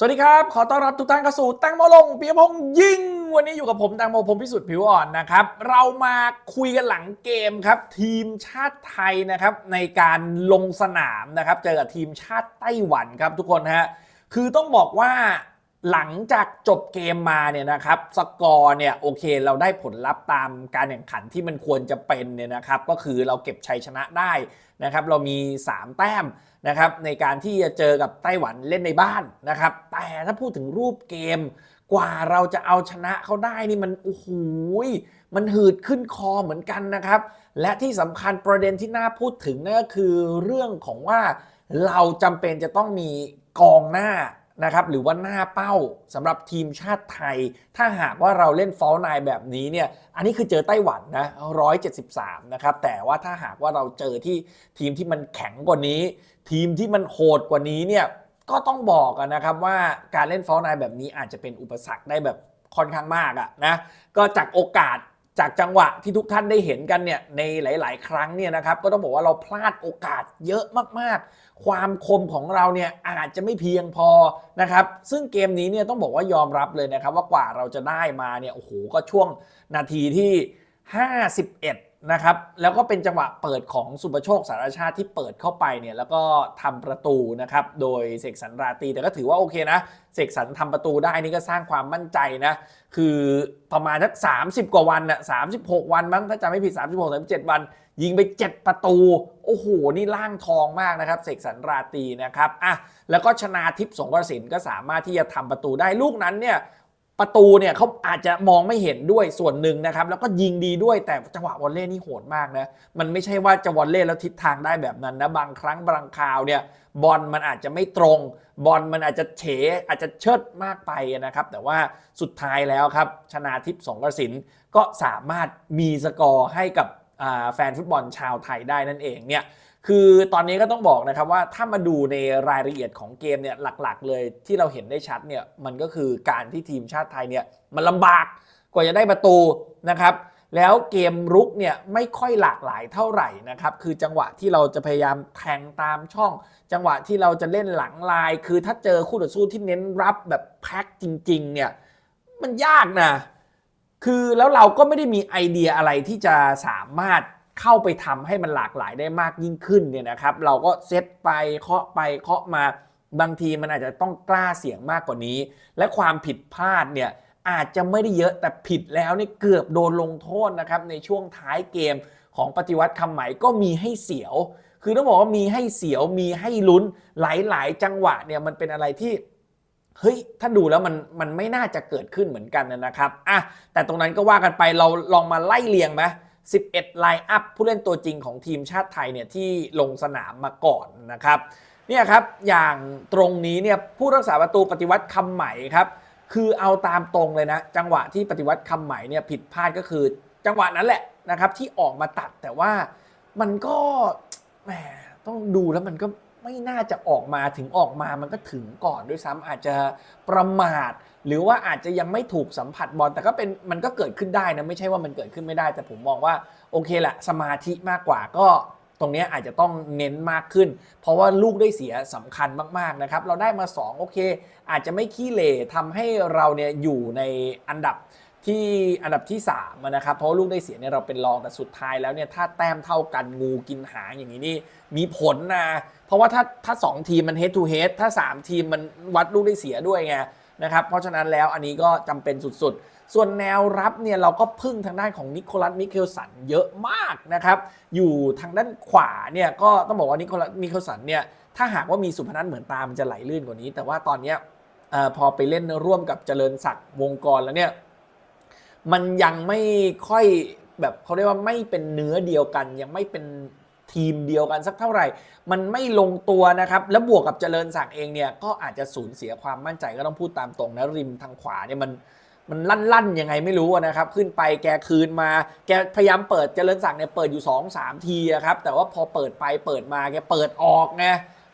สวัสดีครับ ขอต้อนรับทุกท่านเข้าสู่แตงโมลงปียพงษ์ยิงวันนี้อยู่กับผมแตงโมพมพิสุทธิ์ผิวอ่อนนะครับ เรามาคุยกันหลังเกมครับ ทีมชาติไทยนะครับ ในการลงสนามนะครับ เจอกับทีมชาติไต้หวันครับทุกคนฮะคือต้องบอกว่า หลังจากจบเกมมาเนี่ยนะครับสกอร์เนี่ยโอเคเราได้ผลลัพธ์ตามการแข่งขันที่มันควรจะเป็นเนี่ยนะครับก็คือเราเก็บชัยชนะได้นะครับเรามี 3 แต้มนะครับในการที่จะเจอกับไต้หวันเล่นในบ้านนะครับแต่ถ้าพูดถึงรูปเกมกว่าเราจะเอาชนะเขาได้นี่มันโอ้โหยมันหืดขึ้นคอเหมือนกันนะครับ และที่สำคัญประเด็นที่น่าพูดถึงนั่นก็คือเรื่องของว่าเราจำเป็นจะต้องมีกองหน้า นะครับหรือว่าหน้าเป้าสำหรับทีมชาติไทย ถ้าหากว่าเราเล่นฟอลนายแบบนี้เนี่ยอันนี้คือเจอไต้หวันนะ173นะครับแต่ว่าถ้าหากว่าเราเจอที่ทีมที่มันแข็งกว่านี้ ทีมที่มันโหดกว่านี้เนี่ยก็ต้องบอกนนะครับว่าการเล่นฟอลนายแบบนี้อาจจะเป็นอุปสรรคได้แบบค่อนข้างมากอะนะก็จากโอกาส จากจังหวะที่ทุกท่านได้เห็นกันเนี่ยในหลาย ๆ ครั้งเนี่ยนะครับก็ต้องบอกว่าเราพลาดโอกาสเยอะมากๆ ความคมของเราเนี่ยอาจจะไม่เพียงพอนะครับซึ่งเกมนี้เนี่ยต้องบอกว่ายอมรับเลยนะครับว่ากว่าเราจะได้มาเนี่ยโอ้โหก็ช่วงนาทีที่ 51 นะครับ แล้วก็เป็นจังหวะเปิดของสุประโชคสารชาติที่เปิดเข้าไปเนี่ยแล้วก็ทำประตูนะครับ โดยเสกสรรราตีแต่ก็ถือว่าโอเคนะ เสกสรรทำประตูได้นี่ก็สร้างความมั่นใจนะ คือประมาณสัก 30 กว่าวันน่ะ36วันมั้งถ้าจำไม่ผิด 36 37 วัน ยิงไป 7 ประตู โอ้โห นี่ล่างทองมากนะครับ เสกสรรราตีนะครับอะแล้วก็ชนาทิพย์สงกระสินก็สามารถที่จะทำประตูได้ลูกนั้นเนี่ย ประตูเนี่ยเขาอาจจะมองไม่เห็นด้วยส่วนหนึ่งนะครับ แล้วก็ยิงดีด้วยแต่จังหวะวอลเล่นี่โหดมากนะ มันไม่ใช่ว่าจะวอลเล่แล้วทิศทางได้แบบนั้นนะ บางครั้งบางคราวเนี่ยบอลมันอาจจะไม่ตรง บอลมันอาจจะเฉอาจจะเชิดมากไปนะครับ แต่ว่าสุดท้ายแล้วครับ ชนาทิพย์สงกระสินก็สามารถมีสกอร์ให้กับ แฟนฟุตบอลชาวไทยได้นั่นเองเนี่ยคือตอนนี้ก็ต้องบอกนะครับว่าถ้ามาดูในรายละเอียดของเกมเนี่ยหลักๆ เลยที่เราเห็นได้ชัดเนี่ยมันก็คือการที่ทีมชาติไทยเนี่ยมันลำบากกว่าจะได้ประตูนะครับแล้วเกมรุกเนี่ยไม่ค่อยหลากหลายเท่าไหร่นะครับคือจังหวะที่เราจะพยายามแทงตามช่อง จังหวะที่เราจะเล่นหลังลาย คือถ้าเจอคู่ต่อสู้ที่เน้นรับแบบแพ็คจริงๆเนี่ยมันยากนะ คือแล้วเราก็ไม่ได้มีไอเดียอะไรที่จะสามารถเข้าไปทำให้มันหลากหลายได้มากยิ่งขึ้นเนี่ยนะครับ เราก็เซตไปเคาะไปเคาะมาบางทีมันอาจจะต้องกล้าเสี่ยงมากกว่านี้ และความผิดพลาดเนี่ยอาจจะไม่ได้เยอะแต่ผิดแล้วนี่เกือบโดนลงโทษนะครับในช่วงท้ายเกมของปฏิวัติคำใหม่ก็มีให้เสียว คือต้องบอกว่ามีให้เสียวมีให้ลุ้นหลาย ๆ จังหวะเนี่ยมันเป็นอะไรที่ เฮ้ยถ้าดูแล้วมันมันไม่น่าจะเกิดขึ้นเหมือนกันนะครับอะแต่ตรงนั้นก็ว่ากันไปเราลองมาไล่เรียงไหม11ไลน์อัพผู้เล่นตัวจริงของทีมชาติไทยเนี่ยที่ลงสนามมาก่อนนะครับเนี่ยครับอย่างตรงนี้เนี่ยผู้รักษาประตูปฏิวัติคำใหม่ครับคือเอาตามตรงเลยนะ จังหวะที่ปฏิวัติคำใหม่เนี่ยผิดพลาดก็คือจังหวะนั้นแหละนะครับที่ออกมาตัดแต่ว่ามันก็แหมต้องดูแล้วมันก็ ไม่น่าจะออกมาถึงออกมามันก็ถึงก่อนด้วยซ้ำอาจจะประมาท หรือว่าอาจจะยังไม่ถูกสัมผัสบอลแต่ก็เป็นมันก็เกิดขึ้นได้นะไม่ใช่ว่ามันเกิดขึ้นไม่ได้ แต่ผมมองว่าโอเคแหละสมาธิมากกว่าก็ตรงนี้อาจจะต้องเน้นมากขึ้น เพราะว่าลูกได้เสียสำคัญมาก ๆ นะครับ เราได้มา 2 โอเค อาจจะไม่ขี้เหร่ทำให้เราเนี่ยอยู่ในอันดับ ที่อันดับที่3นะครับเพราะลูกได้เสียเนี่ยเราเป็นรองแต่สุดท้ายแล้วเนี่ยถ้าแต้มเท่ากันงูกินหางอย่างนี้นี่มีผลนะ เพราะว่าถ้าถ้าสองทีมมัน head to head ถ้า 3 ทีมมันวัดลูกได้เสียด้วยไงนะครับเพราะฉะนั้นแล้วอันนี้ก็จำเป็นสุดๆ ส่วนแนวรับเนี่ยเราก็พึ่งทางด้านของนิโคลัสมิเคลสันเยอะมากนะครับอยู่ทางด้านขวาเนี่ยก็ต้องบอกว่านิโคลัสมิเคลสันเนี่ยถ้าหากว่ามีสุพนัทเหมือนตามันจะไหลลื่นกว่านี้ แต่ว่าตอนเนี้ยพอไปเล่นร่วมกับเจริญศักดิ์วงกรแล้วเนี่ย มันยังไม่ค่อยแบบเขาเรียกว่าไม่เป็นเนื้อเดียวกัน ยังไม่เป็นทีมเดียวกันสักเท่าไหร่ มันไม่ลงตัวนะครับ แล้วบวกกับเจริญศักดิ์เองเนี่ยก็อาจจะสูญเสียความมั่นใจก็ต้องพูดตามตรงนะริมทางขวาเนี่ยมันมันลั่นๆยังไงไม่รู้นะครับ ขึ้นไปแกคืนมา แกพยายามเปิดเจริญศักดิ์เนี่ยเปิดอยู่2 3ทีครับแต่ว่าพอเปิดไปเปิดมาแกเปิดออกไง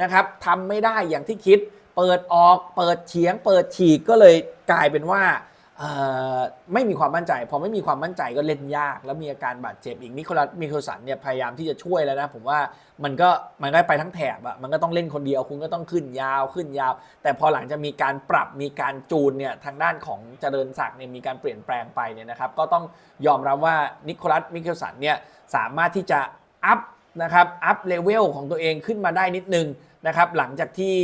นะครับทำไม่ได้อย่างที่คิด เปิดออกเปิดเฉียง เปิดฉีกก็เลยกลายเป็นว่า ไม่มีความมั่นใจ พอไม่มีความมั่นใจก็เล่นยาก แล้วมีอาการบาดเจ็บอีกนิโคลัสมิเคลสันเนี่ยพยายามที่จะช่วยแล้วนะ ผมว่ามันก็มันก็ไปทั้งแถบอะมันก็ต้องเล่นคนเดียวคุณก็ต้องขึ้นยาวขึ้นยาว แต่พอหลังจะมีการปรับมีการจูนเนี่ยทางด้านของเจริญศักดิ์เนี่ยมีการเปลี่ยนแปลงไปเนี่ยนะครับก็ต้องยอมรับว่านิโคลัสมิเคลสันเนี่ยสามารถที่จะอัพนะครับอัพเลเวลของตัวเองขึ้นมาได้นิดนึงนะครับหลังจากที่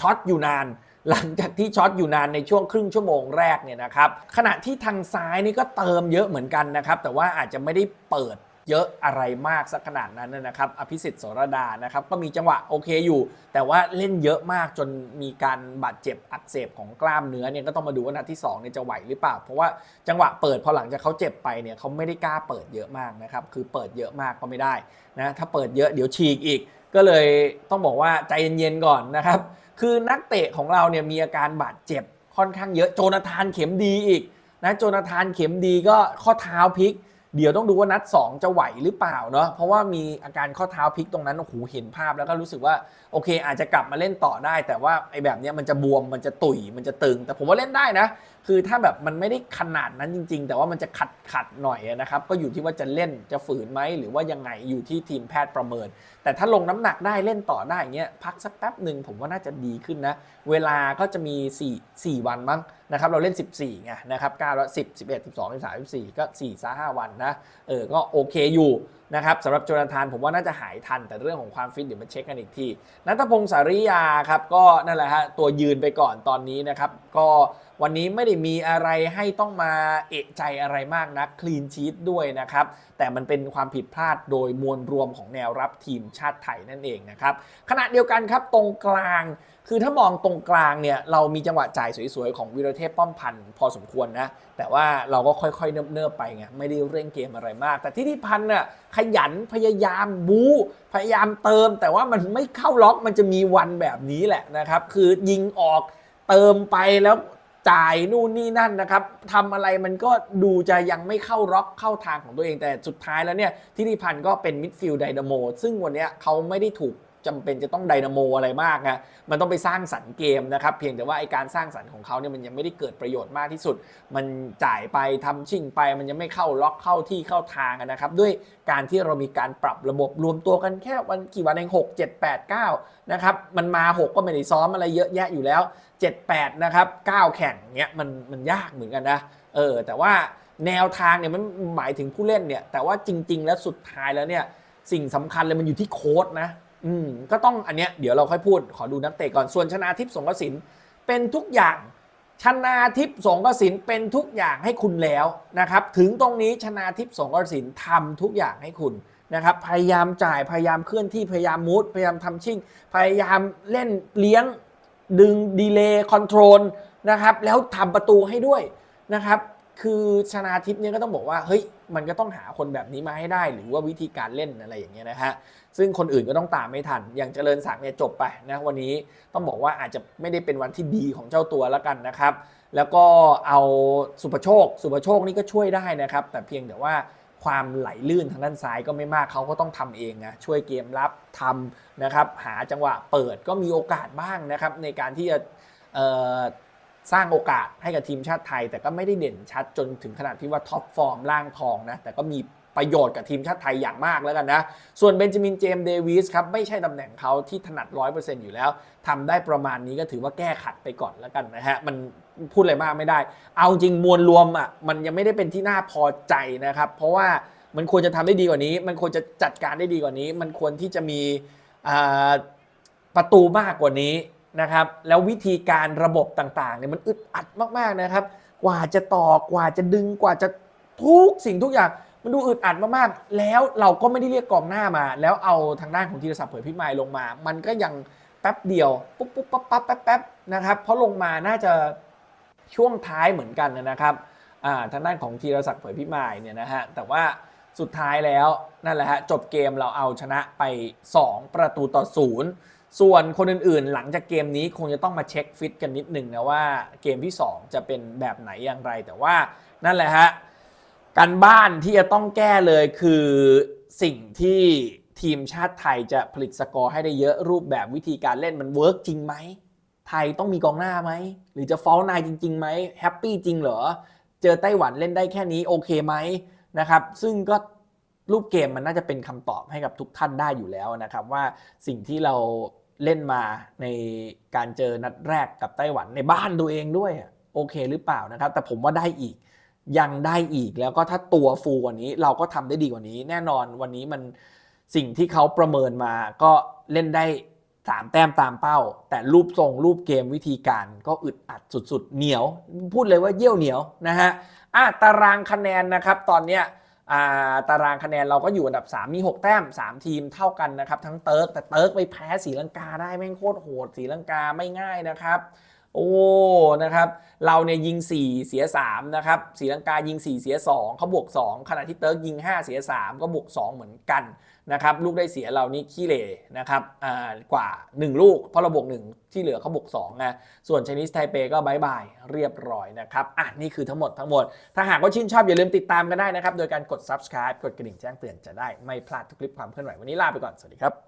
ช็อตอยู่นาน หลังจากที่ช็อตอยู่นานในช่วงครึ่งชั่วโมงแรกเนี่ยนะครับขณะที่ทางซ้ายนี่ก็เติมเยอะเหมือนกันนะครับแต่ว่าอาจจะไม่ได้เปิดเยอะอะไรมากสักขนาดนั้นนะครับอภิสิทธิ์สรดานะครับก็มีจังหวะโอเคอยู่ แต่ว่าเล่นเยอะมากจนมีการบาดเจ็บอักเสบของกล้ามเนื้อเนี่ยก็ต้องมาดูว่านัดที่2เนี่ยจะไหวหรือเปล่า เพราะว่าจังหวะเปิดพอหลังจากเขาเจ็บไปเนี่ยเขาไม่ได้กล้าเปิดเยอะมากนะครับคือเปิดเยอะมากก็ไม่ได้นะถ้าเปิดเยอะเดี๋ยวฉีกอีก ก็เลยต้องบอกว่าใจเย็นๆก่อนนะครับ คือนักเตะของเราเนี่ยมีอาการบาดเจ็บค่อนข้างเยอะโจนาธานเข็มดีอีกนะโจนาธานเข็มดีก็ข้อเท้าพลิก เดี๋ยวต้องดูว่านัด 2 จะไหวหรือเปล่าเนาะเพราะว่ามีอาการข้อเท้าพลิกตรงนั้นโอ้โหเห็นภาพแล้วก็รู้สึกว่าโอเค อาจจะกลับมาเล่นต่อได้ แต่ว่าไอ้แบบนี้มันจะบวมมันจะตุยมันจะตึง แต่ผมว่าเล่นได้นะคือถ้าแบบมันไม่ได้ขนาดนั้นจริง ๆ แต่ว่ามันจะขัดขัดๆหน่อยนะครับ ก็อยู่ที่ว่าจะเล่นจะฝืนไหมหรือว่ายังไงอยู่ที่ทีมแพทย์ประเมิน แต่ถ้าลงน้ำหนักได้เล่นต่อได้เงี้ยพักสักแป๊บหนึ่งผมว่าน่าจะดีขึ้นนะ เวลาก็จะมี 4 4 วันมั้งนะครับเราเล่น 14ไงนะครับ9แล้ว10 11 12 13 14 ก็4ซะ5วันนะเออก็โอเคอยู่นะครับสำหรับโจนาธานผมว่าน่าจะหายทันแต่เรื่องของความฟิตเดี๋ยวมาเช็คกันอีกทีนัทพงศ์สาริยาครับก็นั่นแหละฮะตัวยืนไปก่อนตอนนี้นะครับ ก็วันนี้ไม่ได้มีอะไรให้ต้องมาเอะใจอะไรมากนะคลีนชีตด้วยนะครับ แต่มันเป็นความผิดพลาดโดยมวลรวมของแนวรับทีมชาติไทยนั่นเองนะครับขณะเดียวกันครับตรงกลาง คือถ้ามองตรงกลางเนี่ยเรามีจังหวะจ่ายสวยๆ ของวิรเทพป้อมพันธ์พอสมควรนะ แต่ว่าเราก็ค่อยๆ เนิบๆไปไงไม่ได้เร่งเกมอะไรมาก แต่ที่ที่พันธ์น่ะขยันพยายามบู๊พยายามเติม แต่ว่ามันไม่เข้าล็อกมันจะมีวันแบบนี้แหละนะครับ คือยิงออกเติมไปแล้วจ่ายนู่นนี่นั่นนะครับทำอะไรมันก็ดูจะยังไม่เข้าร็อกเข้าทางของตัวเองแต่สุดท้ายแล้วเนี่ยทิติพันธ์ก็เป็นมิดฟิลด์ไดนาโมซึ่งวันเนี้ยเขาไม่ได้ถูก จำเป็นจะต้องไดนาโมอะไรมากนะมันต้องไปสร้างสรรค์เกมนะครับ เพียงแต่ว่าไอการสร้างสรรค์ของเขาเนี่ยมันยังไม่ได้เกิดประโยชน์มากที่สุด มันจ่ายไปทำชิ่งไป มันยังไม่เข้าล็อกเข้าที่เข้าทางนะครับ ด้วยการที่เรามีการปรับระบบรวมตัวกันแค่วันกี่วันเองหกเจ็ดแปดเก้านะครับ มันมา 6 ก็ไม่ได้ซ้อมอะไรเยอะแยะอยู่แล้ว 7-8 นะครับ 9 แข่งเนี้ยมันมันยากเหมือนกันนะ เออ แต่ว่าแนวทางเนี่ยมันหมายถึงผู้เล่นเนี่ย แต่ว่าจริง ๆ แล้วสุดท้ายแล้วเนี่ย สิ่งสำคัญเลยมันอยู่ที่โค้ดนะ อืมก็ต้องอันเนี้ยเดี๋ยวเราค่อยพูดขอดูนักเตะก่อนส่วนชนาทิพย์สงกระสินเป็นทุกอย่างชนาทิพย์สงกระสินเป็นทุกอย่างให้คุณแล้วนะครับ ถึงตรงนี้ชนาทิพย์สงกระสินทำทุกอย่างให้คุณนะครับ พยายามจ่ายพยายามเคลื่อนที่พยายามมูดพยายามทำชิ่ง พยายามเล่นเลี้ยง ดึงดีเลย์คอนโทรลนะครับ แล้วทำประตูให้ด้วยนะครับ คือชนาทิพย์เนี่ยก็ต้องบอกว่าเฮ้ย มันก็ต้องหาคนแบบนี้มาให้ได้ หรือว่าวิธีการเล่นอะไรอย่างเงี้ยนะฮะซึ่งคนอื่นก็ต้องตามไม่ทัน อย่างเจริญศักดิ์เนี่ยจบไปนะวันนี้ต้องบอกว่าอาจจะไม่ได้เป็นวันที่ดีของเจ้าตัวแล้วกันนะครับ แล้วก็เอาสุภโชค สุภโชคนี่ก็ช่วยได้นะครับ แต่เพียงแต่ว่าความไหลลื่นทางด้านซ้ายก็ไม่มากเขาก็ต้องทำเองนะช่วยเกมรับทำนะครับ หาจังหวะเปิดก็มีโอกาสบ้างนะครับ ในการที่จะ สร้างโอกาสให้กับทีมชาติไทย แต่ก็ไม่ได้เด่นชัดจนถึงขนาดที่ว่าท็อปฟอร์มล่างทองนะ แต่ก็มีประโยชน์กับทีมชาติไทยอย่างมากแล้วกันนะ ส่วนเบนจามินเจมส์เดวิสครับ ไม่ใช่ตำแหน่งเขาที่ถนัด 100%อยู่แล้ว ทำได้ประมาณนี้ก็ถือว่าแก้ขัดไปก่อนแล้วกันนะฮะ มันพูดอะไรมากไม่ได้ เอาจริงมวลรวมอะมันยังไม่ได้เป็นที่น่าพอใจนะครับ เพราะว่ามันควรจะทำได้ดีกว่านี้ มันควรจะจัดการได้ดีกว่านี้ มันควรที่จะมีประตูมากกว่านี้ นะครับแล้ววิธีการระบบต่างๆเนี่ยมันอึดอัดมากๆนะครับ กว่าจะต่อกว่าจะดึงกว่าจะทุกสิ่งทุกอย่างมันดูอึดอัดมากๆ แล้วเราก็ไม่ได้เรียกกองหน้ามา แล้วเอาทางด้านของธีรศักดิ์เผยพิมายลงมา มันก็ยังแป๊บเดียวปุ๊บปุ๊บปั๊บปั๊บแป๊บแป๊บนะครับเพราะลงมาน่าจะช่วงท้ายเหมือนกันนะครับทางด้านของธีรศักดิ์เผยพิมายเนี่ยนะฮะแต่ว่าสุดท้ายแล้วนั่นแหละฮะจบเกมเราเอาชนะไป 2 ประตูต่อศูนย์ ส่วนคนอื่นๆ หลังจากเกมนี้คงจะต้องมาเช็คฟิตกันนิดหนึ่งนะว่าเกมที่ 2 จะเป็นแบบไหนอย่างไร แต่ว่านั่นแหละฮะการบ้านที่จะต้องแก้เลยคือสิ่งที่ทีมชาติไทยจะผลิตสกอร์ให้ได้เยอะรูปแบบวิธีการเล่นมันเวิร์กจริงไหม ไทยต้องมีกองหน้าไหม หรือจะฟอลนายจริงๆไหมแฮปปี้จริงเหรอ เจอไต้หวันเล่นได้แค่นี้โอเคไหมนะครับ ซึ่งก็รูปเกมมันน่าจะเป็นคำตอบให้กับทุกท่านได้อยู่แล้วนะครับ ว่าสิ่งที่เรา เล่นมาในการเจอนัดแรกกับไต้หวันในบ้านตัวเองด้วย โอเคหรือเปล่านะครับ แต่ผมว่าได้อีกยังได้อีกแล้วก็ถ้าตัวฟูกว่านี้เราก็ทำได้ดีกว่านี้ แน่นอนวันนี้มันสิ่งที่เขาประเมินมาก็เล่นได้สามแต้มตามเป้า แต่รูปทรงรูปเกมวิธีการก็อึดอัดสุดๆ เหนียว พูดเลยว่าเยี่ยวเหนียวนะฮะอะตารางคะแนนนะครับ ตอนเนี้ย ตารางคะแนนเราก็อยู่อันดับ 3 มี 6 แต้ม 3 ทีมเท่ากันนะครับ ทั้งเติร์กแต่เติร์กไปแพ้สีลังกาได้แม่งโคตรโหดสีลังกาไม่ง่ายนะครับโอ้ นะครับ เราเนี่ยยิง 4 เสีย 3 นะครับสีลังกายิง 4 เสีย 2 เขาบวก 2 ขณะที่เติร์กยิง 5 เสีย 3 ก็บวก 2 เหมือนกัน นะครับลูกได้เสียเรานี่ขี้เละนะครับอ่ากว่า 1 ลูก เพราะเราบวก 1 ที่เหลือเขาบวก2นะส่วนชนิสไทเปก็บายบายเรียบร้อยนะครับอะนี่คือทั้งหมดทั้งหมด ถ้าหากว่าชื่นชอบอย่าลืมติดตามกันได้นะครับ โดยการกด subscribe กดกระดิ่งแจ้งเตือนจะได้ไม่พลาดทุกคลิปความเคลื่อนไหววันนี้ลาไปก่อน สวัสดีครับ